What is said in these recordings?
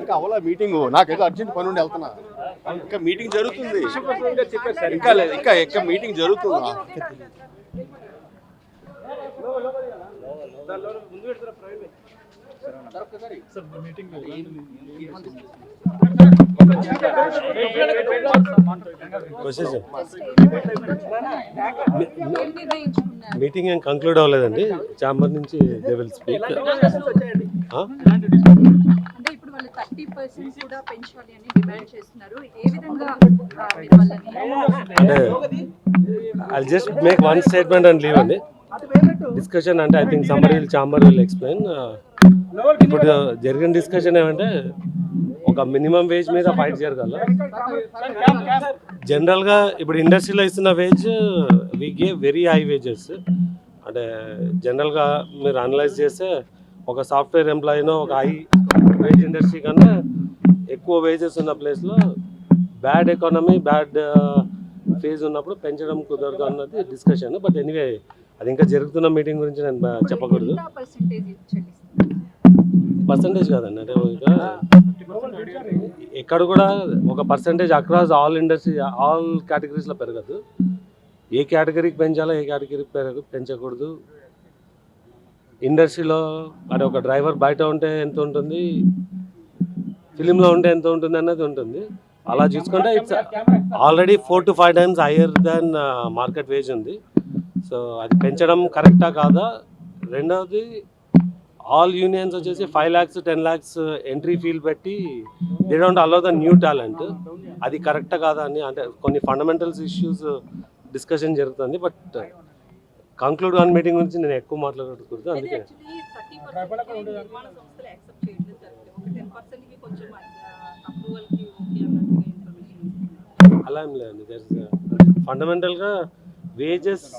ఇంకా అవలా మీటింగ్ నాకేదో అర్జెంట్ పని ఉండి వెళ్తున్నా. ఇంకా మీటింగ్ జరుగుతుంది. ఇంకా లేదు ఇంకా ఇంకా మీటింగ్ జరుగుతుందా? నిర్ణయించుకున్నారు మీటింగ్ ఏం కంక్లూడ్ అవ్వలేదండి. చాంబర్ నుంచి దే విల్ స్పీక్ అంటే ఇప్పుడు వాళ్ళు థర్టీ పర్సెంట్ కూడా పెంచాలి అని డిమాండ్ చేస్తున్నారు. ఏ విధంగా ఆ, మీరు వాళ్ళని I just make one statement and leave అండి. డిస్కషన్ అంటే I think chamber will chamber will explain ఇప్పుడు జరిగిన డిస్కషన్ ఏమంటే ఒక మినిమం వేజ్ మీద ఫైట్ జరగాల. జనరల్గా ఇప్పుడు ఇండస్ట్రీలో ఇస్తున్న wage we give very high wages అంటే జనరల్గా మీరు అనలైజ్ చేస్తే ఒక సాఫ్ట్వేర్ ఎంప్లాయీనో ఒక హై వేజ్ ఇండస్ట్రీ కన్నా ఎక్కువ వేజెస్ ఉన్న ప్లేస్లో బ్యాడ్ ఎకానమీ బ్యాడ్ ఫేజ్ ఉన్నప్పుడు పెంచడం కుదరదు అన్నది డిస్కషన్ బట్ ఎనీవే అది ఇంకా జరుగుతున్న మీటింగ్ గురించి నేను చెప్పకూడదు. పర్సంటేజ్ కాదండి. అంటే ఇక ఎక్కడ కూడా ఒక percentage across all industry all కేటగిరీస్లో పెరగదు. ఏ కేటగిరీకి పెంచాలో ఏ కేటగిరీకి పెరగ పెంచకూడదు. ఇండస్ట్రీలో మరి ఒక డ్రైవర్ బయట ఉంటే ఎంత ఉంటుంది? ఫిలింలో ఉంటే ఎంత ఉంటుంది అన్నది ఉంటుంది. అలా చూసుకుంటే it's already four to five times higher than market wage ఉంది. సో అది పెంచడం కరెక్టా కాదా? రెండవది ఆల్ యూనియన్స్ వచ్చేసి five lakhs ten lakhs entry fee పెట్టి they don't allow the new talent అది కరెక్టా కాదా అని అంటే కొన్ని ఫండమెంటల్స్ ఇష్యూస్ డిస్కషన్ జరుగుతుంది. బట్ కంక్లూడ్ ఆన్ మీటింగ్ గురించి నేను ఎక్కువ మాట్లాడకూడదు అందుకే. అలా ఏం లేదండి ఫండమెంటల్గా వేజెస్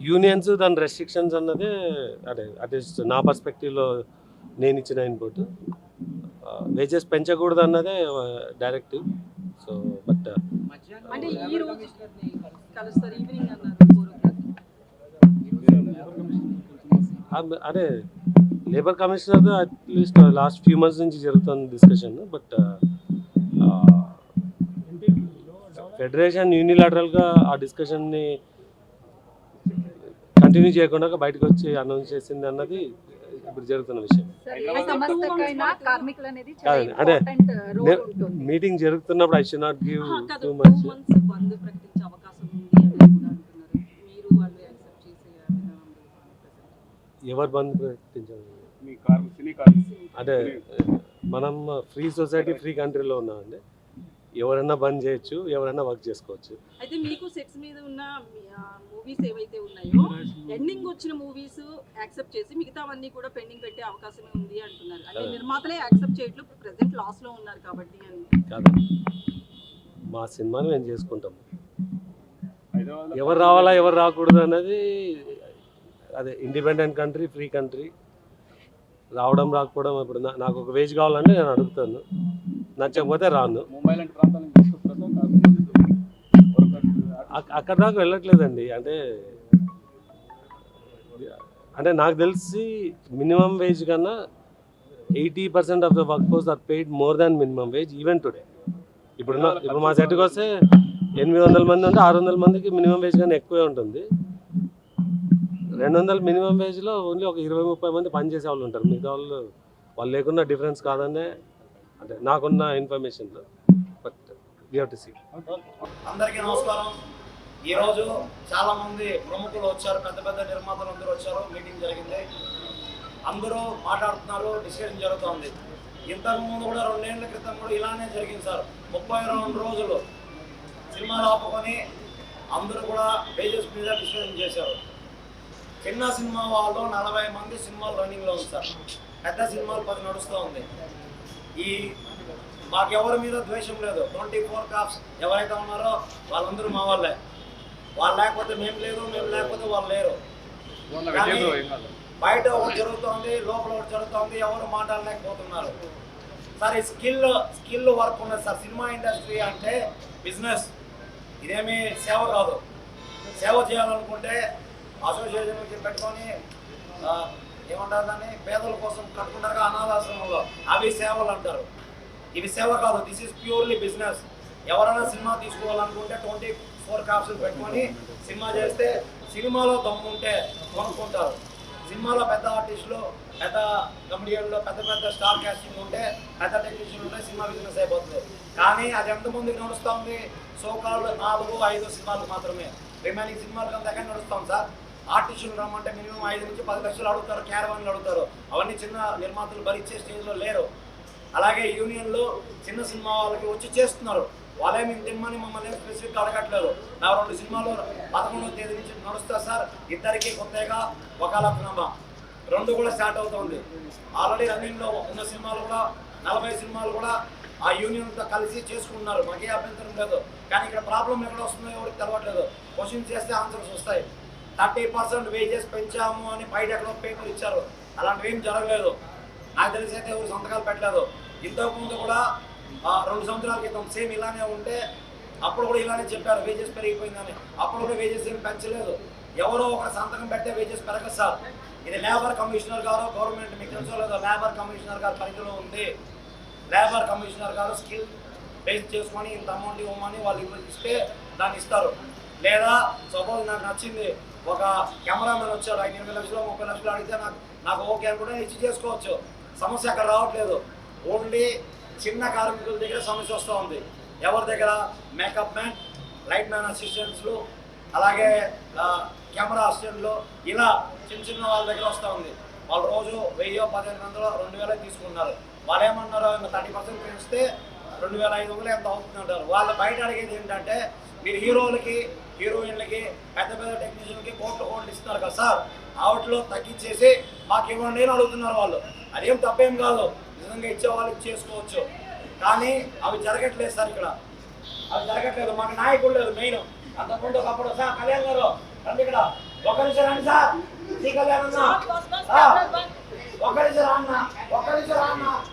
యూనియన్స్ దాని రెస్ట్రిక్షన్స్ అన్నదే అదే అట్లీస్ట్ నా పర్స్పెక్టివ్లో నేను ఇచ్చిన ఇన్పుట్ వేజెస్ పెంచకూడదు అన్నదే డైరెక్టివ్ సో బట్ అదే labour commissioner at least last few months నుంచి జరుగుతుంది డిస్కషన్ బట్ ఫెడరేషన్ యూనిలాటరల్గా ఆ డిస్కషన్ని కంటిన్యూ చేయకుండా బయటకు వచ్చి అనౌన్స్ చేసింది అన్నది ఇప్పుడు జరుగుతున్న విషయం. సార్ ఏ సంస్థకైనా కార్మికులు అనేది చాలా కాదండి, అంటే ఇంపార్టెంట్ రోల్ ఉంటుంది. మీటింగ్ జరుగుతున్నప్పుడు I should not give too much months bandh ప్రకటించే అవకాశం ఉంది అని కూడా అంటున్నారు. మీరు వాళ్ళు యాక్సెప్ట్ చేసే విధానం ఉంది. ఎవరు బంద్ కార్ అంటే మనం ఫ్రీ సొసైటీ ఫ్రీ కంట్రీలో ఉన్నామండి. ఎవరైనా బంద్ చేయొచ్చు ఎవరైనా వర్క్ చేసుకోవచ్చు. అయితే మీకు సెట్స్ మీద ఉన్న మూవీస్ ఏవైతే ఉన్నాయో ఎండింగ్ వచ్చిన మూవీస్ యాక్సెప్ట్ చేసి మిగతావన్నీ కూడా పెండింగ్ పెట్టే అవకాశమే ఉంది అంటున్నారు. అంటే నిర్మాతలే యాక్సెప్ట్ చేయట్లు ప్రెసెంట్ లాస్లో ఉన్నారు కాబట్టి అని. కాదు. మా సినిమాని మేము చేసుకుంటాం. ఎవరు రావాలా ఎవరు రాకూడదు అనేది అదే ఇండిపెండెంట్ కంట్రీ ఫ్రీ కంట్రీ. రావడం రాకపోవడం ఇప్పుడు నాకు ఒక వేజ్ కావాలంటే నేను అడుగుతాను. నచ్చకపోతే రాను. అక్కడ దాకా వెళ్ళట్లేదండి. అంటే అంటే నాకు తెలిసి మినిమం వేజ్ కన్నా eighty percent of the work force are paid more than minimum wage even today ఇప్పుడు ఇప్పుడు మా సెట్కి వస్తే ఎనిమిది వందల మంది ఉంటే ఆరు వందల మందికి మినిమం వేజ్ కన్నా ఎక్కువే ఉంటుంది. రెండు వందల మినిమం వేజ్లో ఓన్లీ ఒక ఇరవై ముప్పై మంది పనిచేసే వాళ్ళు ఉంటారు. మిగతా వాళ్ళు వాళ్ళు లేకున్నా డిఫరెన్స్ కాదనే అంటే నాకున్న ఇన్ఫర్మేషన్లో బట్ టు సీ అందరికీ నమస్కారం. ఈరోజు చాలా మంది ప్రముఖులు వచ్చారు పెద్ద పెద్ద నిర్మాతలు అందరూ వచ్చారు మీటింగ్ జరిగింది. అందరూ మాట్లాడుతున్నారు డిస్కషన్ జరుగుతోంది. ఇంతకు ముందు కూడా రెండేళ్ళ క్రితం కూడా ఇలానే జరిగింది సార్. ముప్పై రెండు రోజులు సినిమాలు ఆపుకొని అందరూ కూడా పేజెస్ మీద డిస్కషన్ చేశారు. చిన్న సినిమా వాళ్ళు నలభై మంది సినిమాలు రన్నింగ్లో ఉంది సార్. పెద్ద సినిమాలు పది నడుస్తూ ఉంది. ఈ మాకెవరి మీద ద్వేషం లేదు. ట్వంటీ ఫోర్ క్రాఫ్ట్స్ ఎవరైతే ఉన్నారో వాళ్ళందరూ మా వాళ్ళే. వాళ్ళు లేకపోతే మేము లేదు మేము లేకపోతే వాళ్ళు లేరు. బయట ఒకటి జరుగుతోంది లోపల ఒకటి జరుగుతోంది ఎవరు మాట్లాడలేకపోతున్నారు. సార్ ఈ స్కిల్ స్కిల్ వర్క్ ఉన్నది సార్. సినిమా ఇండస్ట్రీ అంటే బిజినెస్. ఇదేమి సేవ కాదు. సేవ చేయాలనుకుంటే అసోసియేషన్ పెట్టుకొని ఏమంటారు దాన్ని పేదల కోసం కట్టుకుంటారు అనాథాశ్రమంలో. అవి సేవలు అంటారు. ఇవి సేవ కాదు దిస్ ఈస్ ప్యూర్లీ బిజినెస్ ఎవరైనా సినిమా తీసుకోవాలనుకుంటే ట్వంటీ ఫోర్ కాప్సులు పెట్టుకొని సినిమా చేస్తే సినిమాలో దమ్ము ఉంటే కొనుక్కుంటారు. సినిమాలో పెద్ద ఆర్టిస్టులు పెద్ద కమెడియన్లు పెద్ద పెద్ద స్టార్ క్యాస్టింగ్ ఉంటే పెద్ద టెక్నీషియన్ ఉంటే సినిమా బిజినెస్ అయిపోతుంది. కానీ అది ఎంత ముందుకు నడుస్తూ ఉంది? సో నాలుగు ఐదు సినిమాలు మాత్రమే. రిమైనింగ్ సినిమాలు కంటే నడుస్తాం సార్. ఆర్టిస్టులు రమ్మంటే మినిమం ఐదు నుంచి పది లక్షలు అడుగుతారు క్యారవాన్లు అడుగుతారు. అవన్నీ చిన్న నిర్మాతలు భరించే స్టేజ్లో లేరు. అలాగే యూనియన్లో చిన్న సినిమా వాళ్ళకి వచ్చి చేస్తున్నారు. వాళ్ళే మేము తిమ్మని మమ్మల్ని స్పెసిఫిక్ అడగట్లేదు. నా రెండు సినిమాలు పదకొండవ తేదీ నుంచి నడుస్తా సార్. ఇద్దరికి కొత్తగా ఒక లక్షణమా రెండు కూడా స్టార్ట్ అవుతుంది. ఆల్రెడీ రన్నింగ్లో ఉన్న సినిమాలు కూడా నలభై సినిమాలు కూడా ఆ యూనియన్తో కలిసి చేసుకుంటున్నారు. మాకే అభ్యంతరం లేదు. కానీ ఇక్కడ ప్రాబ్లం ఎక్కడ వస్తుందో ఎవరికి తెలవట్లేదు. క్వశ్చన్ చేస్తే ఆన్సర్స్ వస్తాయి. థర్టీ పర్సెంట్ వేజెస్ పెంచాము అని బయట ఎక్కడో పేపర్ ఇచ్చారు. అలాంటివి ఏం జరగలేదు. నాకు తెలిసి అయితే ఎవరు సంతకాలు పెట్టలేదు. ఇంతకుముందు కూడా రెండు సంవత్సరాల క్రితం సేమ్ ఇలానే ఉంటే అప్పుడు కూడా ఇలానే చెప్పారు వేజెస్ పెరిగిపోయిందని. అప్పుడు కూడా వేజెస్ ఏం పెంచలేదు. ఎవరో ఒక సంతకం పెడితే వేజెస్ పెరగదు సార్. ఇది లేబర్ కమిషనర్ గారు గవర్నమెంట్ మీకు తెలుసో లేదో లేబర్ కమిషనర్ గారు పరిధిలో ఉంది. లేబర్ కమిషనర్ గారు స్కిల్ బేస్ చేసుకొని ఇంత అమౌంట్ ఇవ్వమని వాళ్ళు ఇవ్వ- ఇస్తే దాన్ని ఇస్తారు. లేదా సపోజ్ నాకు నచ్చింది ఒక కెమెరామెన్ వచ్చాడు ఐదు ఇరవై లక్షలు ముప్పై లక్షలు అడిగితే నాకు నాకు ఓకే అనుకుంటే ఇచ్చి చేసుకోవచ్చు. సమస్య అక్కడ రావట్లేదు. ఓన్లీ చిన్న కార్మికుల దగ్గర సమస్య వస్తూ ఉంది. ఎవరి దగ్గర? మేకప్ మ్యాన్ లైట్ మ్యాన్ అసిస్టెంట్స్లు అలాగే కెమెరా అసిస్టెంట్లు ఇలా చిన్న చిన్న వాళ్ళ దగ్గర వస్తూ ఉంది. వాళ్ళు రోజు వెయ్యో పదిహేను వందలు రెండు వేలే తీసుకున్నారు వాళ్ళు ఏమన్నారు థర్టీ పర్సెంట్ పెంచితే రెండు వేల ఐదు వందలు ఎంత అవుతుంది అంటారు వాళ్ళు బయట అడిగేది ఏంటంటే మీరు హీరోలకి హీరోయిన్లకి పెద్ద పెద్ద టెక్నీషియన్కి కోట్లు కోట్లు ఇస్తున్నారు కదా సార్. ఆవిట్లో తగ్గించేసి మాకు ఇవ్వండి అని అడుగుతున్నారు వాళ్ళు. అదేం తప్పేం కాదు. నిజంగా ఇచ్చే వాళ్ళకి చేసుకోవచ్చు. కానీ అవి జరగట్లేదు సార్ ఇక్కడ. అవి జరగట్లేదు. మాకు నాయకుడు లేదు మెయిన్. అంతకుముందు ఒకప్పుడు సార్ కళ్యాణ్ గారు. రండి ఇక్కడ. ఒక నిమిషం రండి సార్. శ్రీ కళ్యాణ్ అన్న. ఆ, ఒక్క నిమిషం అన్న. ఒక్క నిమిషం అన్న.